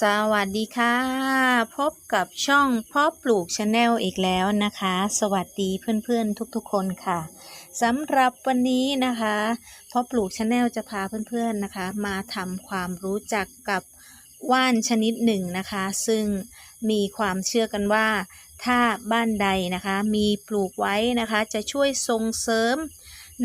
สวัสดีค่ะ พบกับช่องพ่อปลูกชาแนลอีกแล้วนะคะ สวัสดีเพื่อนๆทุกๆคนค่ะสำหรับวันนี้นะคะพ่อปลูกชาแนลจะพาเพื่อนๆนะคะ มาทำความรู้จักกับว่านชนิดหนึ่งนะคะ ซึ่งมีความเชื่อกันว่า ถ้าบ้านใดนะคะ มีปลูกไว้นะคะ จะช่วยส่งเสริม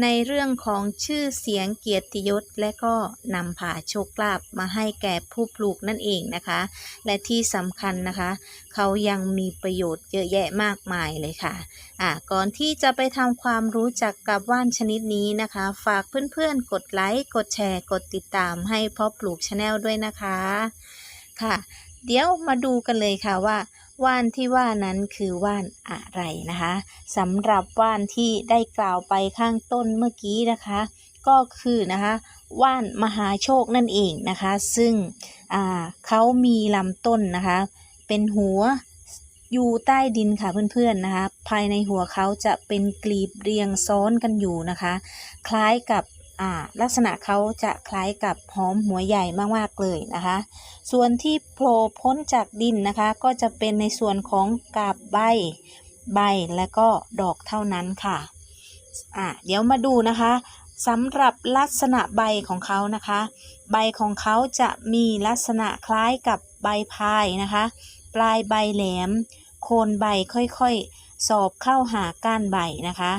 ในเรื่องของชื่อเสียงเกียรติยศ และก็นำพาโชคลาภมาให้แก่ผู้ปลูกนั่นเองนะคะ และที่สำคัญนะคะ เขายังมีประโยชน์เยอะแยะมากมายเลยค่ะอะก่อนที่จะไปทำความรู้จักกับว่านชนิดนี้นะคะ ฝากเพื่อนๆ กดไลค์กดแชร์ กดติดตามให้พ่อปลูกชาแนลด้วยนะคะค่ะ เดี๋ยวมาดูกันเลยค่ะว่า ว่านที่ว่านั้นคือว่านอะไรนะคะสำหรับว่านที่ได้กล่าวไปข้างต้นเมื่อกี้นะคะ ก็คือนะคะว่านมหาโชคนั่นเองนะคะ ซึ่งเขามีลำต้นนะคะ เป็นหัวอยู่ใต้ดินค่ะเพื่อนๆนะคะ ภายในหัวเขาจะเป็นกลีบเรียงซ้อนกันอยู่นะคะ คล้ายกับ ลักษณะเขาจะคล้ายกับหอมหัวใหญ่มากๆเลยนะคะ ส่วนที่โผล่พ้นจากดินนะคะ ก็จะเป็นในส่วนของกาบใบ ใบและก็ดอกเท่านั้นค่ะอะ เดี๋ยวมาดูนะคะสำหรับลักษณะใบของเขานะคะ ใบของเขาจะมีลักษณะคล้ายกับใบพายนะคะ ปลายใบแหลม โคนใบค่อยๆ สอบเข้าหาก้านใบนะคะ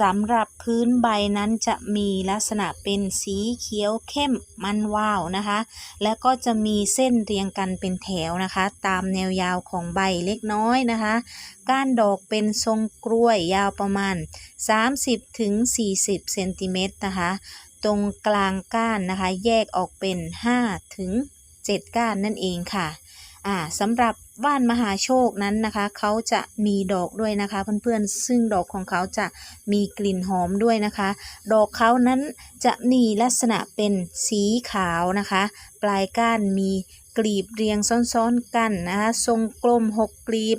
สำหรับพื้นใบนั้นจะมีลักษณะเป็นสีเขียวเข้มมันวาวนะคะ และก็จะมีเส้นเรียงกันเป็นแถวนะคะ ตามแนวยาวของใบเล็กน้อยนะคะ ก้านดอกเป็นทรงกล้วยยาวประมาณ 30ถึง40เซนติเมตรนะคะ ตรงกลางก้านนะคะ แยกออกเป็น5ถึง7ก้านนั่นเองค่ะอ่าสำหรับ ว่านมหาโชคนั้นนะคะ เขาจะมีดอกด้วยนะคะ เพื่อนๆ ซึ่งดอกของเขาจะมีกลิ่นหอมด้วยนะคะ ดอกเขานั้นจะมีลักษณะเป็นสีขาวนะคะ ปลายก้านมีกลีบเรียงซ้อนๆกันนะคะทรงกลมหกกลีบ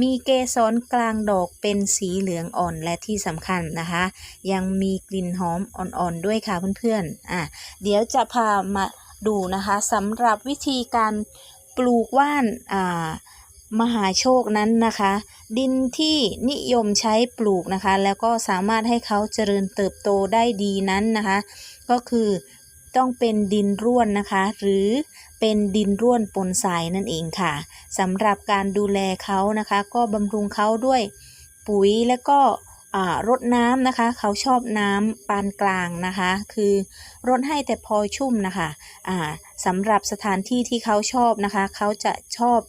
มีเกสรกลางดอกเป็นสีเหลืองอ่อนและที่สำคัญนะคะ ยังมีกลิ่นหอมอ่อนๆด้วยค่ะเพื่อนๆอะเดี๋ยวจะพามาดูนะคะสำหรับวิธีการ ปลูกว่านมหาโชคนั้นนะคะ ดินที่นิยมใช้ปลูกนะคะ แล้วก็สามารถให้เขาเจริญเติบโตได้ดีนั้นนะคะ ก็คือต้องเป็นดินร่วนนะคะ หรือเป็นดินร่วนปนทรายนั่นเองค่ะสำหรับการดูแลเขานะคะ ก็บำรุงเขาด้วยปุ๋ยและก็ รดน้ำนะคะ เขาชอบน้ำปานกลางนะคะ คือรดให้แต่พอชุ่มนะคะสำหรับสถานที่ที่เขาชอบนะคะ เขาจะชอบ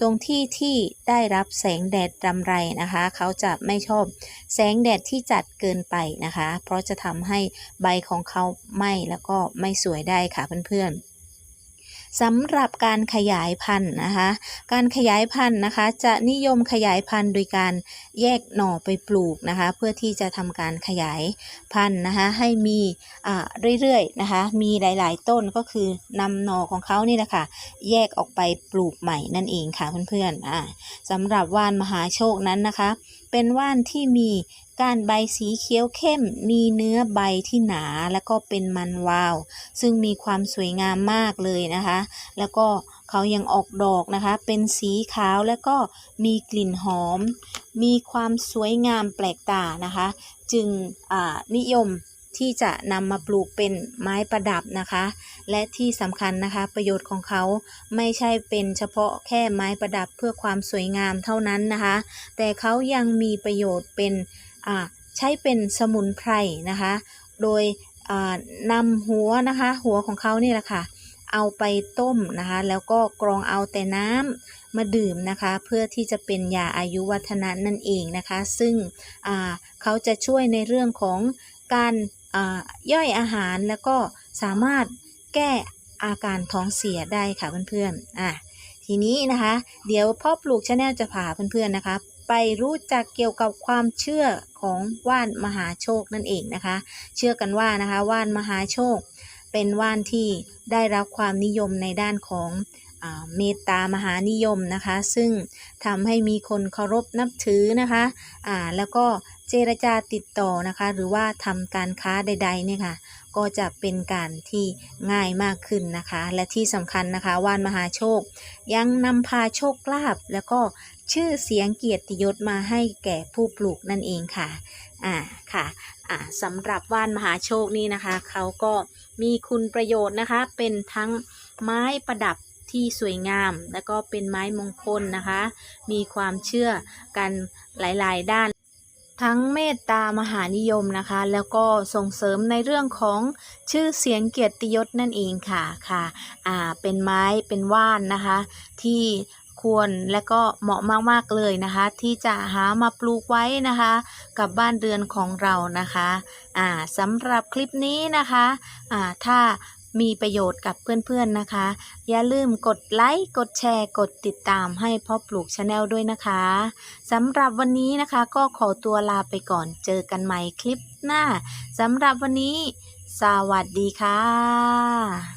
ตรงที่ที่ได้รับแสงแดดรำไรนะคะ เขาจะไม่ชอบแสงแดดที่จัดเกินไปนะคะ เพราะจะทำให้ใบของเขาไหม้แล้วก็ไม่สวยได้ค่ะเพื่อนๆ สำหรับการขยายพันธุ์นะคะ การขยายพันธุ์นะคะ จะนิยมขยายพันธุ์โดยการแยกหน่อไปปลูกนะคะ เพื่อที่จะทำการขยายพันธุ์นะคะ ให้มีอ่าเรื่อยๆนะคะ มีหลายๆ ต้นก็คือนำหน่อของเขานี่แหละค่ะ แยกออกไปปลูกใหม่นั่นเองค่ะเพื่อนๆอ่าสำหรับว่านมหาโชคนั้นนะคะ เป็นว่านที่มีก้านใบสีเขียวเข้ม มีเนื้อใบที่หนาและก็เป็นมันวาว ซึ่งมีความสวยงามมากเลยนะคะ แล้วก็เขายังออกดอกนะคะ เป็นสีขาวแล้วก็มีกลิ่นหอม มีความสวยงามแปลกตานะคะ จึงนิยม ที่จะนำมาปลูกเป็นไม้ประดับนะคะ และที่สำคัญนะคะประโยชน์ของเขาไม่ใช่เป็นเฉพาะแค่ไม้ประดับเพื่อความสวยงามเท่านั้นนะคะ แต่เขายังมีประโยชน์เป็นใช้เป็นสมุนไพรนะคะ โดยนำหัวนะคะ หัวของเขานี่แหละค่ะเอาไปต้มนะคะ แล้วก็กรองเอาแต่น้ำมาดื่มนะคะ เพื่อที่จะเป็นยาอายุวัฒนะนั่นเองนะคะ ซึ่งเขาจะช่วยในเรื่องของการ ย่อยอาหารแล้วก็สามารถแก้อาการท้องเสียได้ค่ะเพื่อนๆอะทีนี้นะคะ เดี๋ยวพ่อปลูกชาแนลจะพาเพื่อนๆนะคะ ไปรู้จักเกี่ยวกับความเชื่อของว่านมหาโชคนั่นเองนะคะ เชื่อกันว่านะคะว่านมหาโชค เป็นว่านที่ได้รับความนิยมในด้านของ เมตตามหานิยมนะคะ ซึ่งทำให้มีคนเคารพนับถือนะคะอ่าแล้วก็เจรจาติดต่อนะคะ หรือว่าทำการค้าใดๆเนี่ยค่ะ ก็จะเป็นการที่ง่ายมากขึ้นนะคะ และที่สำคัญนะคะว่านมหาโชค ยังนำพาโชคลาภแล้วก็ชื่อเสียงเกียรติยศมาให้แก่ผู้ปลูกนั่นเองค่ะอ่าค่ะอ่าสำหรับว่านมหาโชคนี่นะคะ เขาก็มีคุณประโยชน์นะคะ เป็นทั้งไม้ประดับ ที่สวยงาม แล้วก็เป็นไม้มงคลนะคะ มีความเชื่อกันหลายๆ ด้าน ทั้งเมตตามหานิยมนะคะ แล้วก็ส่งเสริมในเรื่องของชื่อเสียงเกียรติยศนั่นเองค่ะค่ะอ่าเป็นไม้เป็นว่านนะคะ ที่ควรและก็เหมาะมากๆเลยนะคะ ที่จะหามาปลูกไว้นะคะ กับบ้านเรือนของเรานะคะอ่าสำหรับคลิปนี้นะคะอ่าถ้า มีประโยชน์กับเพื่อนๆนะคะ อย่าลืมกดไลค์กดแชร์ กดติดตามให้พ่อปลูกชาแนลด้วยนะคะสำหรับวันนี้นะคะก็ขอตัวลาไปก่อนเจอกันใหม่คลิปหน้าสำหรับวันนี้ สวัสดีค่ะ